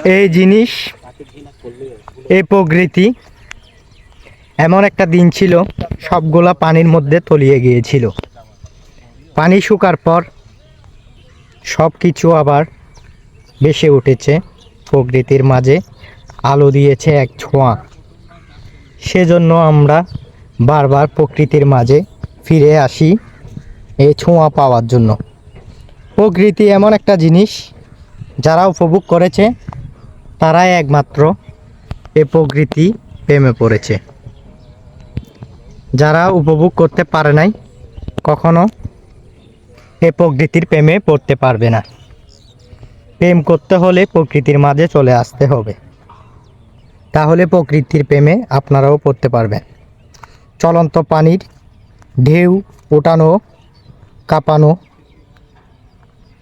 এই জিনিস, এই প্রকৃতি এমন একটা দিন ছিল, সবগুলা পানির মধ্যে তলিয়ে গিয়েছিল। পানি শুকার পর সব কিছু আবার বেসে উঠেছে, প্রকৃতির মাঝে আলো দিয়েছে এক ছোঁয়া। সেজন্য আমরা বারবার প্রকৃতির মাঝে ফিরে আসি এই ছোঁয়া পাওয়ার জন্য। প্রকৃতি এমন একটা জিনিস যারা উপভোগ করেছে তারাই একমাত্র এ প্রকৃতি প্রেমে পড়েছে। যারা উপভোগ করতে পারে নাই, কখনো এ প্রকৃতির প্রেমে পড়তে পারবে না। প্রেম করতে হলে প্রকৃতির মাঝে চলে আসতে হবে। তাহলে প্রকৃতির প্রেমে আপনারাও পড়তে পারবেন। চলন্ত পানির ঢেউ ওঠানো, কাঁপানো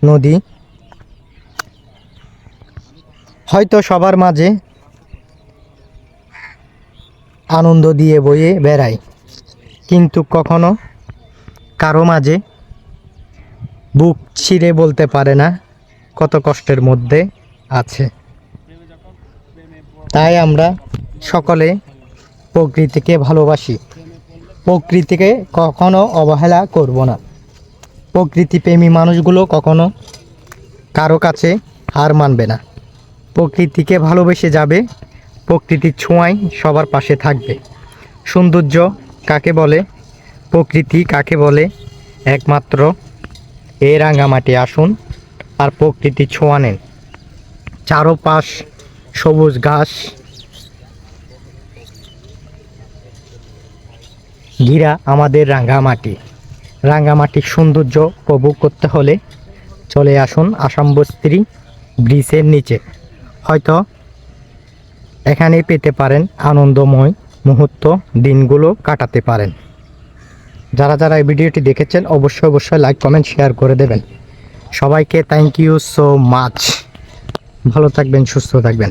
নদী হয়তো সবার মাঝে আনন্দ দিয়ে বয়ে বেড়ায়, কিন্তু কখনো কারও মাঝে বুক ছিঁড়ে বলতে পারে না কত কষ্টের মধ্যে আছে। তাই আমরা সকলে প্রকৃতিকে ভালোবাসি। প্রকৃতিকে কখনো অবহেলা করব না। প্রকৃতিপ্রেমী মানুষগুলো কখনো কারও কাছে হার মানবে না। প্রকৃতিকে ভালোবেসে যাবে প্রকৃতির ছোঁয়ায় সবার পাশে থাকবে। সৌন্দর্য কাকে বলে? প্রকৃতি কাকে বলে? একমাত্র এ রাঙামাটি আসুন আর প্রকৃতি ছোঁয়া নেন। চারোপাশ সবুজ ঘাস, ঘিরা আমাদের রাঙ্গামাটি রাঙ্গামাটির সৌন্দর্য উপভোগ করতে হলে চলে আসুন আসাম বস্ত্রী ব্রিজের নিচে। হয়তো এখানে পেতে পারেন আনন্দময় মুহূর্ত দিনগুলো কাটাতে পারেন। যারা যারা এই ভিডিওটি দেখেছেন, অবশ্যই অবশ্যই লাইক, কমেন্ট, শেয়ার করে দেবেন। সবাইকে থ্যাংক ইউ সো মাচ ভালো থাকবেন, সুস্থ থাকবেন।